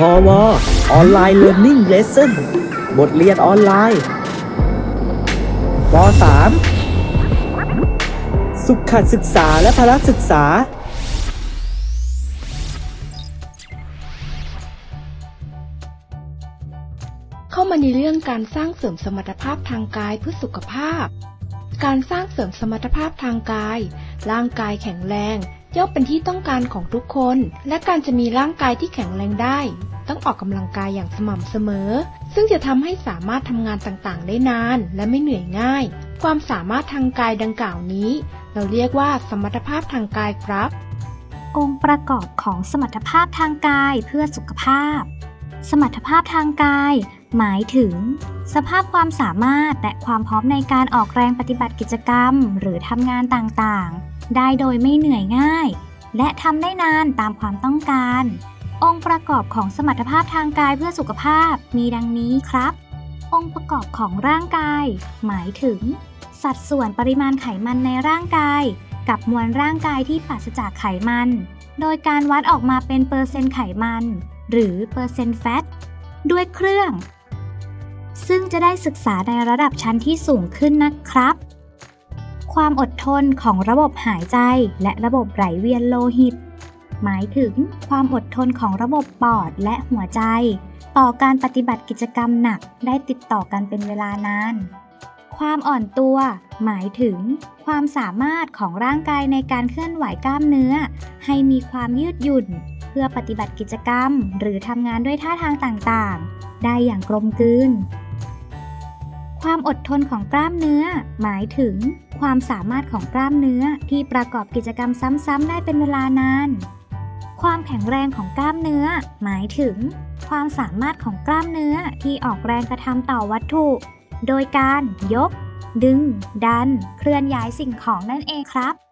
พอวออนไลน์เรียน i ิ่งเลสเซ่นบทเรียนออนไลน์ป .3 สุขศึกษาและพละศึกษา เข้ามาในเรื่องการสร้างเสริมสมรรถภาพทางกายเพื่อสุขภาพ การสร้างเสริมสมรรถภาพทางกาย ร่างกายแข็งแรง ย่อมเป็นที่ต้องการของทุกคน และการจะมีร่างกายที่แข็งแรงได้ ต้องออกกำลังกายอย่างสม่ำเสมอ ซึ่งจะทำให้สามารถทำงานต่างๆ ได้นาน และไม่เหนื่อยง่าย ความสามารถทางกายดังกล่าวนี้ เราเรียกว่าสมรรถภาพทางกายครับ องค์ประกอบของสมรรถภาพทางกายเพื่อสุขภาพ สมรรถภาพทางกาย หมายถึง สภาพความสามารถและความพร้อมในการออกแรงปฏิบัติกิจกรรม หรือทำงานต่างๆ ได้โดยไม่เหนื่อยง่าย และทำได้นานตามความต้องการ องค์ประกอบของสมรรถภาพทางกายเพื่อสุขภาพมีดังนี้ครับ องค์ประกอบของร่างกาย หมายถึง สัดส่วนปริมาณไขมันในร่างกาย กับมวลร่างกายที่ปราศจากไขมัน โดยการวัดออกมาเป็นเปอร์เซ็นต์ไขมัน หรือเปอร์เซ็นต์แฟตด้วยเครื่อง ซึ่งจะได้ศึกษาในระดับชั้นที่สูงขึ้นนะครับ ความอดทนของระบบหายใจและระบบไหลเวียนโลหิต หมายถึงความอดทนของระบบปอดและหัวใจ ต่อการปฏิบัติกิจกรรมหนักได้ติดต่อกันเป็นเวลานาน ความอ่อนตัว หมายถึง ความสามารถของร่างกายในการเคลื่อนไหวกล้ามเนื้อ ให้มีความยืดหยุ่น เพื่อปฏิบัติกิจกรรม หรือทำงานด้วยท่าทางต่างๆ ได้อย่างกลมกลืน ความอดทนของกล้ามเนื้อ หมายถึง ความสามารถของกล้ามเนื้อที่ประกอบกิจกรรมซ้ำๆได้เป็นเวลานาน ความแข็งแรงของกล้ามเนื้อ หมายถึง ความสามารถของกล้ามเนื้อที่ออกแรงกระทำต่อวัตถุ โดยการยก ดึง ดัน เคลื่อนย้ายสิ่งของนั่นเองครับ